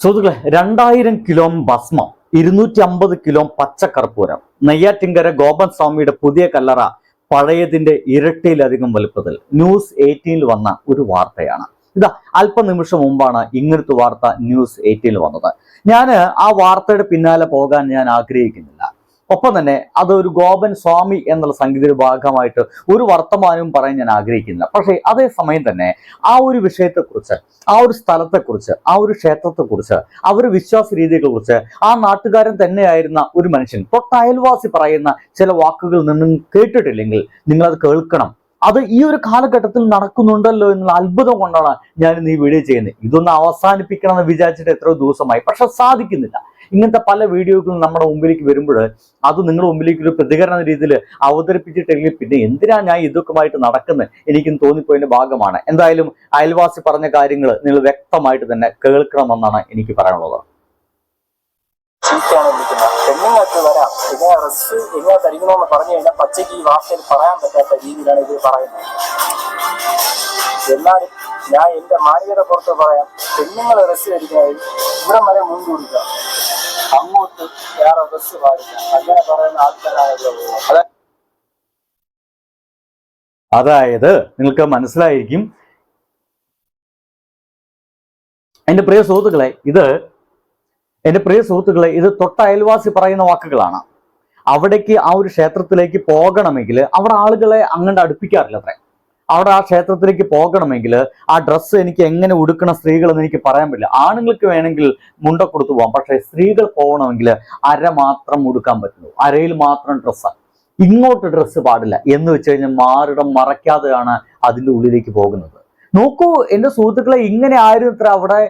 സുഹൃത്തുക്കളെ രണ്ടായിരം കിലോ ഭസ്മം ഇരുന്നൂറ്റി അമ്പത് കിലോ പച്ചക്കർപ്പൂരം നെയ്യാറ്റിങ്കര ഗോപൻ സ്വാമിയുടെ പുതിയ കല്ലറ പഴയതിന്റെ ഇരട്ടിയിലധികം വലുപ്പത്തിൽ ന്യൂസ് എയ്റ്റീനിൽ വന്ന ഒരു വാർത്തയാണ്. ഇതാ അല്പനിമിഷം മുമ്പാണ് ഇങ്ങനത്തെ വാർത്ത ന്യൂസ് എയ്റ്റീനിൽ വന്നത്. ഞാൻ ആ വാർത്തയുടെ പിന്നാലെ പോകാൻ ഞാൻ ആഗ്രഹിക്കുന്നില്ല. ഒപ്പം തന്നെ അതൊരു ഗോപൻ സ്വാമി എന്നുള്ള സംഗീത ഭാഗമായിട്ട് ഒരു വർത്തമാനവും പറയാൻ ഞാൻ ആഗ്രഹിക്കുന്നില്ല. പക്ഷേ അതേസമയം തന്നെ ആ ഒരു വിഷയത്തെക്കുറിച്ച് ആ ഒരു സ്ഥലത്തെക്കുറിച്ച് ആ ഒരു ക്ഷേത്രത്തെക്കുറിച്ച് ആ ഒരു വിശ്വാസ രീതിയെക്കുറിച്ച് ആ നാട്ടുകാരൻ തന്നെയായിരുന്ന ഒരു മനുഷ്യൻ തൊട്ടയൽവാസി പറയുന്ന ചില വാക്കുകൾ നിന്നും കേട്ടിട്ടില്ലെങ്കിൽ നിങ്ങളത് അത് കേൾക്കണം. അത് ഈ ഒരു കാലഘട്ടത്തിൽ നടക്കുന്നുണ്ടല്ലോ എന്നുള്ള അത്ഭുതം കൊണ്ടാണ് ഞാൻ ഈ വീഡിയോ ചെയ്യുന്നത്. ഇതൊന്ന് അവസാനിപ്പിക്കണം എന്ന് വിചാരിച്ചിട്ട് എത്രയോ ദിവസമായി. പക്ഷെ സാധിക്കുന്നില്ല. ഇങ്ങനത്തെ പല വീഡിയോകളും നമ്മുടെ മുമ്പിലേക്ക് വരുമ്പോൾ അത് നിങ്ങളുടെ മുമ്പിലേക്ക് ഒരു പ്രതികരണ രീതിയിൽ അവതരിപ്പിച്ചിട്ടില്ലെങ്കിൽ പിന്നെ എന്തിനാ ഞാൻ ഇതൊക്കെയായിട്ട് നടക്കുന്നത്? എനിക്കും തോന്നിപ്പോയതിന്റെ ഭാഗമാണ്. എന്തായാലും അയൽവാസി പറഞ്ഞ കാര്യങ്ങൾ നിങ്ങൾ വ്യക്തമായിട്ട് തന്നെ കേൾക്കണമെന്നാണ് എനിക്ക് പറയാനുള്ളത്. പെണ്ണുങ്ങൾക്ക് വരാം. പിന്നെ റിസ്ക് എങ്ങനെ ധരിക്കണമെന്ന് പറഞ്ഞു കഴിഞ്ഞാൽ പച്ചയ്ക്ക് ഈ വാർത്തയിൽ പറയാൻ പറ്റാത്ത രീതിയിലാണ് ഇത് പറയുന്നത്. എന്നാലും ഞാൻ എന്റെ മാന്യത പുറത്ത് പറയാം പെണ്ണുങ്ങൾ റിസ്ക് ധരിക്കുന്നത് ഇവിടെ വരെ മുൻകൂടുക അങ്ങോട്ട് വേറെ റിസ്ക് പാടില്ല. അങ്ങനെ പറയുന്ന ആൾക്കാരാണ് ഇവിടെ അതായത് അതായത് നിങ്ങൾക്ക് മനസ്സിലായിരിക്കും എന്റെ പ്രിയ സുഹൃത്തുക്കളെ ഇത് എന്റെ പ്രിയ സുഹൃത്തുക്കളെ ഇത് തൊട്ട അയൽവാസി പറയുന്ന വാക്കുകളാണ്. അവിടേക്ക് ആ ഒരു ക്ഷേത്രത്തിലേക്ക് പോകണമെങ്കിൽ അവിടെ ആളുകളെ അങ്ങോട്ട് അടുപ്പിക്കാറില്ല അത്രേ. അവിടെ ആ ക്ഷേത്രത്തിലേക്ക് പോകണമെങ്കിൽ ആ ഡ്രസ്സ് എനിക്ക് എങ്ങനെ ഉടുക്കണ സ്ത്രീകളെന്ന് എനിക്ക് പറയാൻ പറ്റില്ല. ആണുങ്ങൾക്ക് വേണമെങ്കിൽ മുണ്ട കൊടുത്തു പോകാം. പക്ഷേ സ്ത്രീകൾ പോകണമെങ്കിൽ അര മാത്രം ഉടുക്കാൻ പറ്റുള്ളൂ അരയിൽ മാത്രം ഡ്രസ്സാണ് ഇങ്ങോട്ട് ഡ്രസ്സ് പാടില്ല. എന്ന് വെച്ച് കഴിഞ്ഞാൽ മാറിടം മറയ്ക്കാതെയാണ് അതിന്റെ ഉള്ളിലേക്ക് പോകുന്നത്. നോക്കൂ എന്റെ സുഹൃത്തുക്കളെ ഇങ്ങനെ ആയിരുന്നു ഇത്ര അവിടെ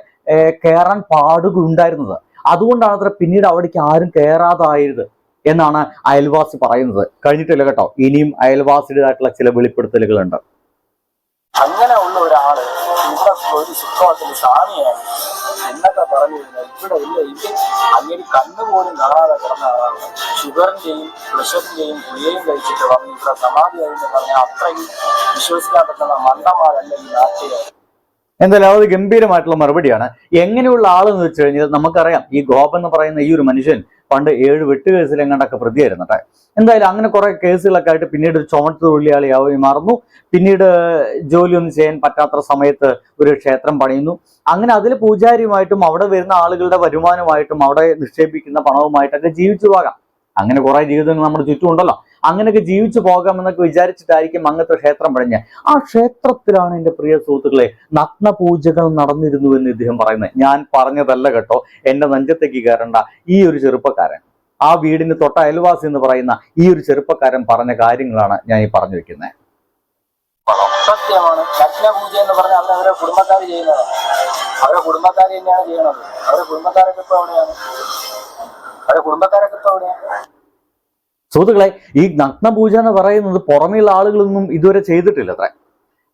കയറാൻ പാടുകയുണ്ടായിരുന്നത്. അതുകൊണ്ടാണ് അത്ര പിന്നീട് അവിടേക്ക് ആരും കയറാതായത് എന്നാണ് അയൽവാസി പറയുന്നത്. കഴിഞ്ഞിട്ടില്ല കേട്ടോ. ഇനിയും അയൽവാസിയുടേതായിട്ടുള്ള ചില വെളിപ്പെടുത്തലുകളുണ്ട്. അങ്ങനെ ഉള്ള ഒരാൾ ഇവിടെ എന്നൊക്കെ പറഞ്ഞു ഇവിടെ ഇല്ല. ഇത് അങ്ങനെ കണ്ണുപോലും കാണാതെ കിടന്ന ആളാണ്. ഷുഗറിന്റെയും പ്രഷറിന്റെയും ഗുളികയും കഴിച്ചിട്ട് വന്ന് ഇവിടെ സമാധിയായി എന്ന് പറഞ്ഞാൽ അത്രയും വിശ്വസിക്കാൻ പറ്റുന്ന മണ്ടന്മാരല്ല ഈ നാട്ടുകാർ എന്തായാലും അത് ഗംഭീരമായിട്ടുള്ള മറുപടിയാണ്. എങ്ങനെയുള്ള ആളെന്ന് വെച്ച് കഴിഞ്ഞാൽ നമുക്കറിയാം ഈ ഗോപ എന്ന് പറയുന്ന ഈ ഒരു മനുഷ്യൻ പണ്ട് ഏഴ് വെട്ട് കേസിൽ എങ്ങാണ്ടൊക്കെ പ്രതിയായിരുന്നു കേട്ടെ. എന്തായാലും അങ്ങനെ കുറെ കേസുകളൊക്കെ ആയിട്ട് പിന്നീട് ചുമട്ട് തൊഴിലാളിയായി മാറുന്നു. പിന്നീട് ജോലിയൊന്നും ചെയ്യാൻ പറ്റാത്ത സമയത്ത് ഒരു ക്ഷേത്രം പണിയുന്നു. അങ്ങനെ അതിൽ പൂജാരിയുമായിട്ടും അവിടെ വരുന്ന ആളുകളുടെ വരുമാനമായിട്ടും അവിടെ നിക്ഷേപിക്കുന്ന പണവുമായിട്ടൊക്കെ ജീവിച്ചു പോകാം. അങ്ങനെ കുറെ ജീവിതങ്ങൾ നമ്മുടെ ചുറ്റും ഉണ്ടല്ലോ അങ്ങനെയൊക്കെ ജീവിച്ചു പോകാമെന്നൊക്കെ വിചാരിച്ചിട്ടായിരിക്കും അങ്ങനത്തെ ക്ഷേത്രം പണിഞ്ഞ് ആ ക്ഷേത്രത്തിലാണ് എന്റെ പ്രിയ സുഹൃത്തുക്കളെ നഗ്ന പൂജകൾ നടന്നിരുന്നു എന്ന് ഇദ്ദേഹം പറയുന്നത്. ഞാൻ പറഞ്ഞതല്ല കേട്ടോ എന്റെ നെഞ്ചത്തേക്ക് കയറേണ്ട ഈ ഒരു ചെറുപ്പക്കാരൻ ആ വീടിന് തൊട്ട അയൽവാസി എന്ന് പറയുന്ന ഈ ഒരു ചെറുപ്പക്കാരൻ പറഞ്ഞ കാര്യങ്ങളാണ് ഞാൻ ഈ പറഞ്ഞു വെക്കുന്നത്. സത്യമാണ്. ലഗ്നപൂജ എന്ന് പറഞ്ഞാൽ അവർ അവരെ കുടുംബക്കാർ ചെയ്യുന്നതാണ്. അവരെ കുടുംബക്കാർ തന്നെയാണ് ചെയ്യണത് അവരെ കുടുംബക്കാരൊക്കെ ഇപ്പൊ എവിടെയാണ്? അവരെ കുടുംബക്കാരൊക്കെ ഇപ്പൊ എവിടെയാണ്? സുഹൃത്തുക്കളെ ഈ നഗ്നപൂജ എന്ന് പറയുന്നത് പുറമെയുള്ള ആളുകളൊന്നും ഇതുവരെ ചെയ്തിട്ടില്ല അത്ര.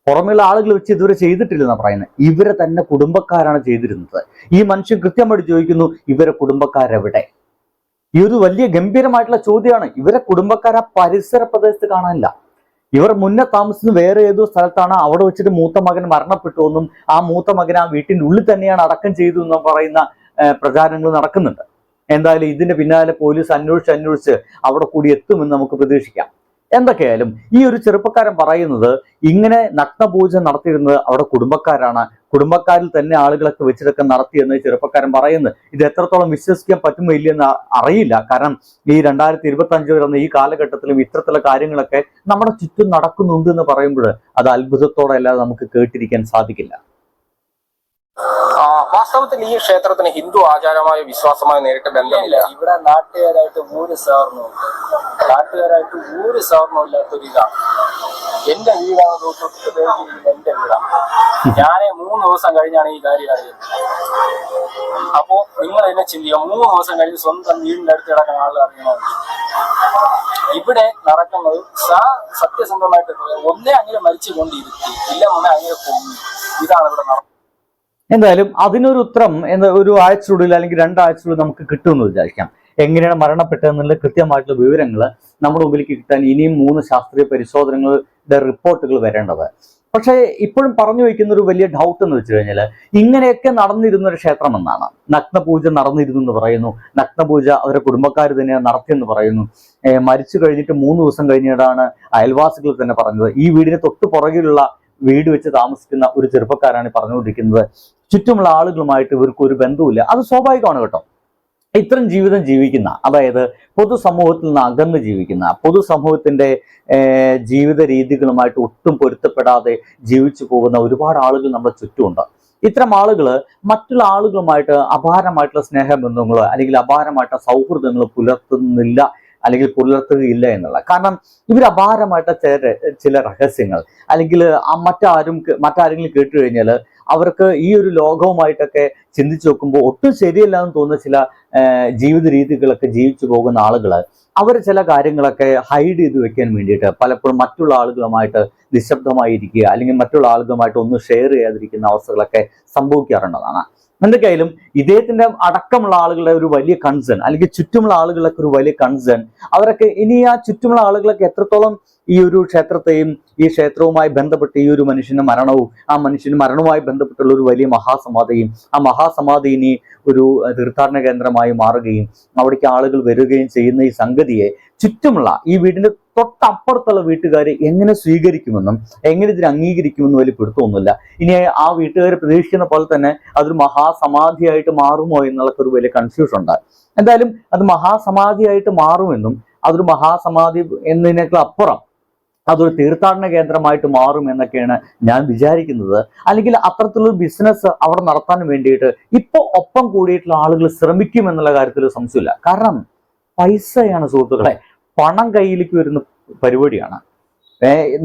പുറമെയുള്ള ആളുകൾ വെച്ച് ഇതുവരെ ചെയ്തിട്ടില്ല ചെയ്തിട്ടില്ലെന്നാണ് പറയുന്നത് ഇവരെ തന്നെ കുടുംബക്കാരാണ് ചെയ്തിരുന്നത്. ഈ മനുഷ്യൻ കൃത്യമായിട്ട് ചോദിക്കുന്നു ഇവരെ കുടുംബക്കാരെവിടെ? ഈ ഒരു വലിയ ഗംഭീരമായിട്ടുള്ള ചോദ്യമാണ്. ഇവരെ കുടുംബക്കാർ ആ പരിസര പ്രദേശത്ത് കാണാനില്ല. ഇവർ മുന്നേ താമസിക്കുന്ന വേറെ ഏതോ സ്ഥലത്താണ്. അവിടെ വെച്ചിട്ട് മൂത്ത മകൻ മരണപ്പെട്ടു എന്നും ആ മൂത്ത മകൻ ആ വീട്ടിന്റെ ഉള്ളിൽ തന്നെയാണ് അടക്കം ചെയ്തു എന്നും പറയുന്ന പ്രചാരങ്ങൾ നടക്കുന്നുണ്ട്. എന്തായാലും ഇതിന്റെ പിന്നാലെ പോലീസ് അന്വേഷിച്ച് അന്വേഷിച്ച് അവിടെ കൂടി എത്തുമെന്ന് നമുക്ക് പ്രതീക്ഷിക്കാം. എന്തൊക്കെയായാലും ഈ ഒരു ചെറുപ്പക്കാരൻ പറയുന്നത് ഇങ്ങനെ നഗ്നപൂജ നടത്തിയിരുന്നത് അവിടെ കുടുംബക്കാരാണ്. കുടുംബക്കാരിൽ തന്നെ ആളുകളൊക്കെ വെച്ചിട്ടൊക്കെ നടത്തിയെന്ന് ചെറുപ്പക്കാരൻ പറയുന്നത് ഇത് എത്രത്തോളം വിശ്വസിക്കാൻ പറ്റുമോ ഇല്ലെന്ന് അറിയില്ല. കാരണം ഈ രണ്ടായിരത്തി ഇരുപത്തി അഞ്ച് വരുന്ന ഈ കാലഘട്ടത്തിലും ഇത്തരത്തിലുള്ള കാര്യങ്ങളൊക്കെ നമ്മുടെ ചുറ്റും നടക്കുന്നുണ്ട് എന്ന് പറയുമ്പോൾ അത് അത്ഭുതത്തോടെ അല്ലാതെ നമുക്ക് കേട്ടിരിക്കാൻ സാധിക്കില്ല. വാസ്തവത്തിൽ ഈ ക്ഷേത്രത്തിന് ഹിന്ദു ആചാരമായ വിശ്വാസമായി നേരിട്ട് ബന്ധമില്ല. ഇവിടെ നാട്ടുകാരായിട്ട് ഊര് സഹകരണവും നാട്ടുകാരായിട്ട് ഊര് സഹകരണവും ഇല്ലാത്തൊരു ഇതാണ് എന്റെ വീടാണ് തൊട്ട് പേരിരിക്കുന്ന എന്റെ വീടാണ് ഞാനേ മൂന്ന് ദിവസം കഴിഞ്ഞാണ് ഈ കാര്യം അറിയുന്നത്. അപ്പോ നിങ്ങൾ എന്നെ ചിന്തിക്കുക മൂന്ന് ദിവസം കഴിഞ്ഞ് സ്വന്തം വീടിന്റെ അടുത്ത് കിടക്കുന്ന ആൾ അറിയണമെന്ന് ഇവിടെ നടക്കുന്നത് സ- സത്യസന്ധമായിട്ട് ഒന്നേ അങ്ങനെ മരിച്ചു കൊണ്ടിരിക്കും ഇല്ല ഒന്നേ അങ്ങനെ കൊന്നു. ഇതാണ് ഇവിടെ നടക്കുന്നത് എന്തായാലും അതിനൊരു ഉത്തരം എന്ന ഒരു ആഴ്ചയുള്ളിൽ അല്ലെങ്കിൽ രണ്ടാഴ്ചയുള്ളിൽ നമുക്ക് കിട്ടുമെന്ന് വിചാരിക്കാം. എങ്ങനെയാണ് മരണപ്പെട്ടതെന്നുള്ള കൃത്യമായിട്ടുള്ള വിവരങ്ങൾ നമ്മുടെ മുമ്പിലേക്ക് കിട്ടാൻ ഇനിയും മൂന്ന് ശാസ്ത്രീയ പരിശോധനകളുടെ റിപ്പോർട്ടുകൾ വരേണ്ടത്. പക്ഷേ ഇപ്പോഴും പറഞ്ഞു വയ്ക്കുന്ന ഒരു വലിയ ഡൗട്ട് എന്ന് വെച്ച് കഴിഞ്ഞാൽ ഇങ്ങനെയൊക്കെ നടന്നിരുന്ന ഒരു ക്ഷേത്രം എന്നാണ്. നഗ്നപൂജ നടന്നിരുന്നു എന്ന് പറയുന്നു. നഗ്നപൂജ അവരുടെ കുടുംബക്കാർ തന്നെ നടത്തിയെന്ന് പറയുന്നു. മരിച്ചു കഴിഞ്ഞിട്ട് മൂന്ന് ദിവസം കഴിഞ്ഞിട്ടാണ് അയൽവാസികൾ തന്നെ പറഞ്ഞത്. ഈ വീടിന് തൊട്ട് പുറകിലുള്ള വീട് വെച്ച് താമസിക്കുന്ന ഒരു ചെറുപ്പക്കാരാണ് പറഞ്ഞുകൊണ്ടിരിക്കുന്നത്. ചുറ്റുമുള്ള ആളുകളുമായിട്ട് ഇവർക്ക് ഒരു ബന്ധവുമില്ല. അത് സ്വാഭാവികമാണ് കേട്ടോ. ഇത്തരം ജീവിതം ജീവിക്കുന്ന അതായത് പൊതുസമൂഹത്തിൽ നിന്ന് അകന്ന് ജീവിക്കുന്ന പൊതുസമൂഹത്തിന്റെ ജീവിത രീതികളുമായിട്ട് ഒട്ടും പൊരുത്തപ്പെടാതെ ജീവിച്ചു പോകുന്ന ഒരുപാട് ആളുകൾ നമ്മുടെ ചുറ്റുമുണ്ട്. ഇത്തരം ആളുകൾ മറ്റുള്ള ആളുകളുമായിട്ട് അപാരമായിട്ടുള്ള സ്നേഹബന്ധങ്ങളോ അല്ലെങ്കിൽ അപാരമായിട്ടുള്ള സൗഹൃദങ്ങളോ പുലർത്തുന്നില്ല അല്ലെങ്കിൽ പുലർത്തുകയില്ല എന്നുള്ള. കാരണം ഇവർ അപാരമായിട്ട് ചില ചില രഹസ്യങ്ങൾ. അല്ലെങ്കിൽ മറ്റാരും മറ്റാരെങ്കിലും കേട്ട് കഴിഞ്ഞാൽ അവർക്ക് ഈ ഒരു ലോകവുമായിട്ടൊക്കെ ചിന്തിച്ചു നോക്കുമ്പോൾ ഒട്ടും ശരിയല്ല എന്ന് തോന്നുന്ന ചില ജീവിത രീതികളൊക്കെ ജീവിച്ചു പോകുന്ന ആളുകൾ അവർ ചില കാര്യങ്ങളൊക്കെ ഹൈഡ് ചെയ്ത് വെക്കാൻ വേണ്ടിയിട്ട് പലപ്പോഴും മറ്റുള്ള ആളുകളുമായിട്ട് നിശബ്ദമായിരിക്കുക അല്ലെങ്കിൽ മറ്റുള്ള ആളുകളുമായിട്ട് ഒന്നും ഷെയർ ചെയ്യാതിരിക്കുന്ന അവസ്ഥകളൊക്കെ സംഭവിക്കാറുള്ളതാണ്. എന്തൊക്കെയായാലും ഇദ്ദേഹത്തിന്റെ അടക്കമുള്ള ആളുകളുടെ ഒരു വലിയ കൺസേൺ അല്ലെങ്കിൽ ചുറ്റുമുള്ള ആളുകളൊക്കെ ഒരു വലിയ കൺസേൺ അവരൊക്കെ ഇനി ആ ചുറ്റുമുള്ള ആളുകളൊക്കെ എത്രത്തോളം ഈ ഒരു ക്ഷേത്രത്തെയും ഈ ക്ഷേത്രവുമായി ബന്ധപ്പെട്ട് ഈ ഒരു മനുഷ്യന്റെ മരണവും ആ മനുഷ്യന്റെ മരണവുമായി ബന്ധപ്പെട്ടുള്ള ഒരു വലിയ മഹാസമാധയും ആ മഹാസമാധി ഇനി ഒരു തീർത്ഥാടന കേന്ദ്രമായി മാറുകയും അവിടേക്ക് ആളുകൾ വരികയും ചെയ്യുന്ന ഈ സംഗതിയെ ചുറ്റുമുള്ള ഈ വീടിന്റെ തൊട്ടപ്പുറത്തുള്ള വീട്ടുകാരെ എങ്ങനെ സ്വീകരിക്കുമെന്നും എങ്ങനെ ഇതിനെ അംഗീകരിക്കുമെന്നും വലിയ പിടുത്തമൊന്നുമില്ല. ഇനി ആ വീട്ടുകാരെ പ്രതീക്ഷിക്കുന്ന പോലെ തന്നെ അതൊരു മഹാസമാധിയായിട്ട് മാറുമോ എന്നുള്ള ഒരു വലിയ കൺഫ്യൂഷൻ ഉണ്ട്. എന്തായാലും അത് മഹാസമാധിയായിട്ട് മാറുമെന്നും അതൊരു മഹാസമാധി എന്നതിനേക്കാൾ അപ്പുറം അതൊരു തീർത്ഥാടന കേന്ദ്രമായിട്ട് മാറും എന്നൊക്കെയാണ് ഞാൻ വിചാരിക്കുന്നത്. അല്ലെങ്കിൽ അത്തരത്തിലുള്ള ബിസിനസ് അവിടെ നടത്താൻ വേണ്ടിയിട്ട് ഇപ്പൊ ഒപ്പം കൂടിയിട്ടുള്ള ആളുകൾ ശ്രമിക്കും എന്നുള്ള കാര്യത്തിൽ സംശയമില്ല. കാരണം പൈസയാണ് സുഹൃത്തുക്കളെ പണം കയ്യിലേക്ക് വരുന്ന പരിപാടിയാണ്.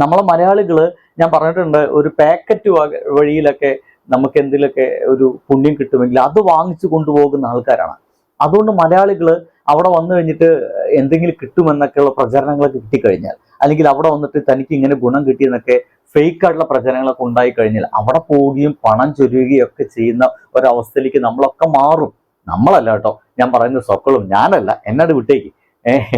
നമ്മളെ മലയാളികൾ ഞാൻ പറഞ്ഞിട്ടുണ്ട് ഒരു പാക്കറ്റ് വഴിയിലൊക്കെ നമുക്ക് എന്തിലൊക്കെ ഒരു പുണ്യം കിട്ടുമെങ്കിൽ അത് വാങ്ങിച്ചു കൊണ്ടുപോകുന്ന ആൾക്കാരാണ്. അതുകൊണ്ട് മലയാളികൾ അവിടെ വന്നു കഴിഞ്ഞിട്ട് എന്തെങ്കിലും കിട്ടുമെന്നൊക്കെയുള്ള പ്രചരണങ്ങളൊക്കെ കിട്ടിക്കഴിഞ്ഞാൽ അല്ലെങ്കിൽ അവിടെ വന്നിട്ട് തനിക്ക് ഇങ്ങനെ ഗുണം കിട്ടിയെന്നൊക്കെ ഫേക്ക് ആയിട്ടുള്ള പ്രചരണങ്ങളൊക്കെ ഉണ്ടായി കഴിഞ്ഞാൽ അവിടെ പോവുകയും പണം ചൊരുകയും ഒക്കെ ചെയ്യുന്ന ഒരവസ്ഥയിലേക്ക് നമ്മളൊക്കെ മാറും. നമ്മളല്ല കേട്ടോ. ഞാൻ പറയുന്ന സ്വക്കളും ഞാനല്ല. എന്നോട് വിട്ടേക്ക്.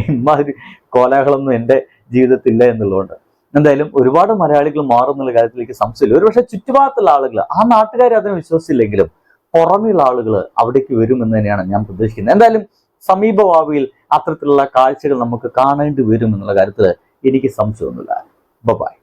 ഇമാതിരി കോലാഹലമൊന്നും എന്റെ ജീവിതത്തില്ല എന്നുള്ളതുകൊണ്ട്. എന്തായാലും ഒരുപാട് മലയാളികൾ മാറുന്നുള്ള കാര്യത്തിലേക്ക് സംശയമില്ല. ഒരുപക്ഷെ ചുറ്റുഭാഗത്തുള്ള ആളുകൾ ആ നാട്ടുകാർ അതിനെ വിശ്വസിച്ചില്ലെങ്കിലും പുറമെയുള്ള ആളുകൾ അവിടേക്ക് വരുമെന്ന് തന്നെയാണ് ഞാൻ പ്രതീക്ഷിക്കുന്നത്. എന്തായാലും സമീപഭാവിയിൽ അത്തരത്തിലുള്ള കാഴ്ചകൾ നമുക്ക് കാണേണ്ടി വരും എന്നുള്ള കാര്യത്തിൽ എനിക്ക് സംശയമൊന്നുമില്ല ബൈ